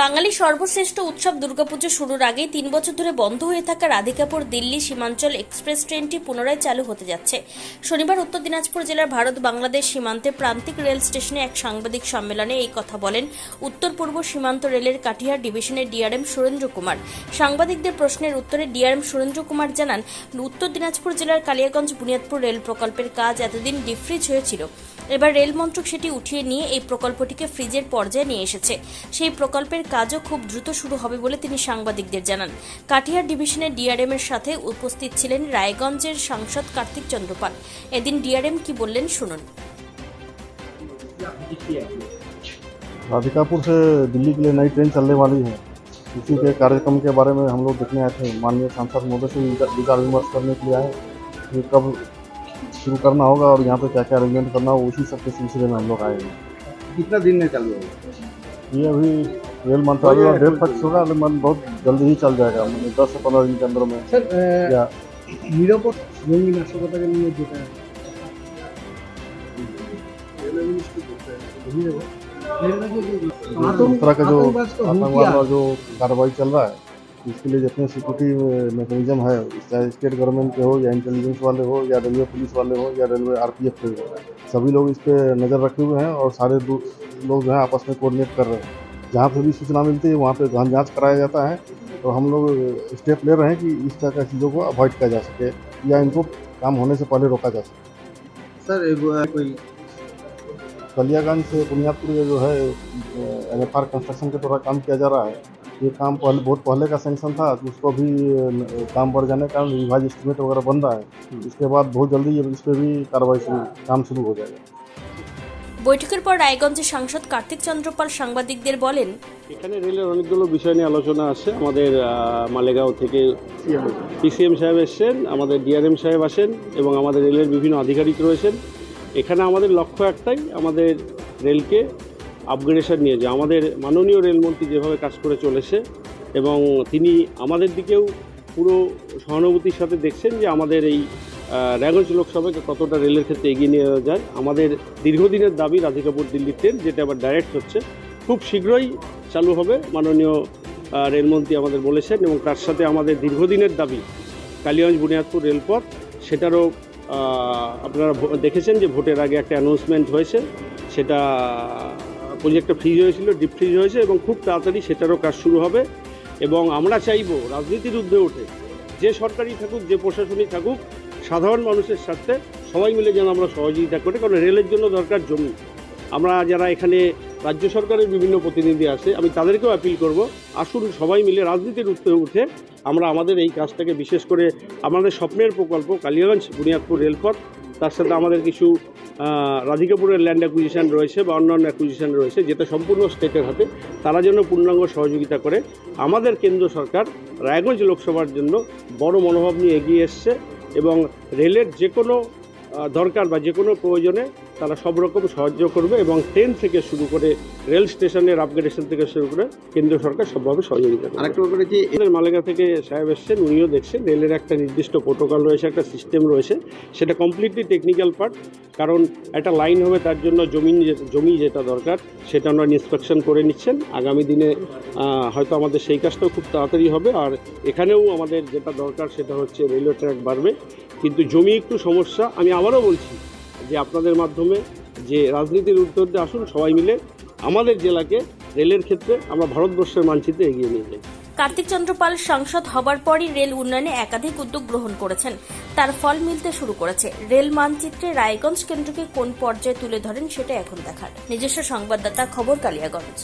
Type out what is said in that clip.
বাঙালি সর্বশ্রেষ্ঠ উৎসব দুর্গাপুজো শুরুর আগেই তিন বছর ধরে বন্ধ হয়ে থাকা রাধিকাপুর দিল্লি সীমাঞ্চল এক্সপ্রেস ট্রেনটি পুনরায় চালু হতে যাচ্ছে। শনিবার উত্তর দিনাজপুর জেলার ভারত বাংলাদেশ সীমান্তে প্রান্তিক রেল স্টেশনে এক সাংবাদিক সম্মেলনে এই কথা বলেন উত্তর পূর্ব সীমান্ত রেলের কাটিহার ডিভিশনের ডিআরএম সুরেন্দ্র কুমার। সাংবাদিকদের প্রশ্নের উত্তরে ডিআরএম সুরেন্দ্র কুমার জানান, উত্তর দিনাজপুর জেলার কালিয়াগঞ্জ বুনিয়াদপুর রেল প্রকল্পের কাজ এতদিন ডিফ্রিজ হয়েছিল। এবার রেল মন্ত্রক সেটি উঠিয়ে নিয়ে এই প্রকল্পটিকে ফ্রিজের পর্যায়ে নিয়ে এসেছে। সেই প্রকল্পের কাজও খুব দ্রুত শুরু হবে বলে তিনি সাংবাদিকদের জানান কাটিহার ডিভিশনের ডিআরএম এর সাথে উপস্থিত ছিলেন রায়গঞ্জের সাংসদ কার্তিক চন্দ্রপাল এদিন ডিআরএম কি বললেন শুনুন राधिकापुर से दिल्ली के लिए नई ट्रेन चलने वाली है इसी के कार्यक्रम के बारे में हम लोग देखने आए थे माननीय सांसद महोदय से विचार विचार विमर्श करने के लिए आए ये कब शुरू करना होगा और यहाँ पे क्या क्या अरेंजमेंट करना होगा उसी सब के सिलसिले में हम लोग आए हैं कितना दिन में चालू होगा ये अभी रेल मंत्रालय और रेल तक होगा लेकिन बहुत जल्दी ही चल जाएगा मतलब दस से पंद्रह दिन के अंदर में স্যার या নিরাপদ জঙ্গি নাশকতাকে নিয়ে যেটা इस तरह का जो आतंकवाद तो हो आतंकवाद गया। का जो कार्रवाई चल रहा है इसके लिए जितने सिक्योरिटी मैकेनिज्म है चाहे स्टेट गवर्नमेंट के हो या इंटेलिजेंस वाले हो या रेलवे पुलिस वाले हो या रेलवे आरपीएफ के हो सभी लोग इस पे नज़र रखे हुए हैं और सारे दू- लोग जो है आपस में कोऑर्डिनेट कर रहे हैं जहाँ से भी सूचना मिलती है वहाँ पर गहन जाँच कराया जाता है। तो हम लोग स्टेप ले रहे हैं कि इस तरह की चीज़ों को अवॉइड किया जा सके या इनको काम होने से पहले रोका जा सके। सर कोई कलियागंज से बुनियादपुर जो है एन एफ़ आर कंस्ट्रक्शन के द्वारा काम किया जा रहा है। ये काम पहले बहुत पहले का सेंक्शन था तो उसको भी काम बढ़ जाने के कारण रिवाइज एस्टिमेट वगैरह बन रहा है। इसके बाद बहुत जल्दी इस पर भी कार्रवाई शुरू काम शुरू हो जाएगा। বৈঠকের পর রায়গঞ্জের সাংসদ কার্তিক চন্দ্রপাল সাংবাদিকদের বলেন এখানে রেলের অনেকগুলো বিষয় নিয়ে আলোচনা আছে। আমাদের মালেগাঁও থেকে পিসিএম সাহেব এসছেন আমাদের ডিআরএম সাহেব আসেন এবং আমাদের রেলের বিভিন্ন আধিকারিক রয়েছেন। এখানে আমাদের লক্ষ্য একটাই আমাদের রেলকে আপগ্রেডেশন নিয়ে যে আমাদের মাননীয় রেলমন্ত্রী যেভাবে কাজ করে চলেছে এবং তিনি আমাদের দিকেও পুরো সহানুভূতির সাথে দেখছেন যে আমাদের এই রায়গঞ্জ লোকসভাকে কতটা রেলের ক্ষেত্রে এগিয়ে নিয়ে যায়, আমাদের দীর্ঘদিনের দাবি রাধিকাপুর দিল্লি ট্রেন যেটা আবার ডাইরেক্ট হচ্ছে, খুব শীঘ্রই চালু হবে, মাননীয় রেলমন্ত্রী আমাদের বলেছেন, এবং তার সাথে আমাদের দীর্ঘদিনের দাবি কালিগঞ্জ বুনিয়াদপুর রেলপথ, সেটারও আপনারা দেখেছেন যে ভোটের আগে একটা অ্যানাউন্সমেন্ট হয়েছে, সেটা প্রজেক্টটা ফ্রিজ হয়েছিল ডিপ ফ্রিজ হয়েছে, এবং খুব তাড়াতাড়ি সেটারও কাজ শুরু হবে, এবং আমরা চাইব রাজনীতির ঊর্ধ্বে ওঠে যে সরকারি থাকুক, যে প্রশাসনই থাকুক সাধারণ মানুষের স্বার্থে সবাই মিলে যেন আমরা সহযোগিতা করি, কারণ রেলের জন্য দরকার জমি। আমরা যারা এখানে রাজ্য সরকারের বিভিন্ন প্রতিনিধি আছে, আমি তাদেরকেও অ্যাপিল করব। আসুন সবাই মিলে রাজনীতির উঠতে উঠে আমরা আমাদের এই কাজটাকে বিশেষ করে আমাদের স্বপ্নের প্রকল্প, কালিয়াগঞ্জ বুনিয়াদপুর রেলপথ, তার সাথে আমাদের কিছু রাধিকাপুরের ল্যান্ড অ্যাকুইজিশন রয়েছে বা অন্যান্য অ্যাকুইজিশন রয়েছে, যেটা সম্পূর্ণ স্টেটের হাতে। তারা যেন পূর্ণাঙ্গ সহযোগিতা করে। আমাদের কেন্দ্র সরকার রায়গঞ্জ লোকসভার জন্য বড় মনোভাব নিয়ে এগিয়ে এসছে। এবং রেলের যে কোনো দরকার বা যে কোনো প্রয়োজনে তারা সব রকম সাহায্য করবে এবং ট্রেন থেকে শুরু করে রেল স্টেশনের আপগ্রেডেশন থেকে শুরু করে কেন্দ্র সরকার সবভাবে সহযোগিতা করবে। আরেকটা ব্যাপারে যে এদের মালেগা থেকে সাহেব এসছেন উনিও দেখছেন। রেলের একটা নির্দিষ্ট প্রোটোকল রয়েছে একটা সিস্টেম রয়েছে। সেটা কমপ্লিটলি টেকনিক্যাল পার্ট কারণ একটা লাইন হবে তার জন্য জমি জমি যেটা দরকার সেটা আমরা ইন্সপেকশন করে নিচ্ছেন। আগামী দিনে হয়তো আমাদের সেই কাজটাও খুব তাড়াতাড়ি হবে। আর এখানেও আমাদের যেটা দরকার সেটা হচ্ছে রেলওয়ে ট্র্যাক বাড়বে। কিন্তু জমি একটু সমস্যা আমি আবারও বলছি যে আপনাদের মাধ্যমে যে রাজনীতির উদ্যোগে আসুন, সবাই মিলে আমাদের জেলাকে রেলের ক্ষেত্রে আমরা ভারতবর্ষের মানচিত্রে এগিয়ে নিয়ে যাই। কার্তিক চন্দ্রপাল সাংসদ হবার পরই রেল উন্নয়নে একাধিক উদ্যোগ গ্রহণ করেছেন। তার ফল মিলতে শুরু করেছে। রেল মানচিত্রে রায়গঞ্জ কেন্দ্রকে কোন পর্যায়ে তুলে ধরেন সেটা এখন দেখার। নিজস্ব সংবাদদাতা খবর কালিয়াগঞ্জ।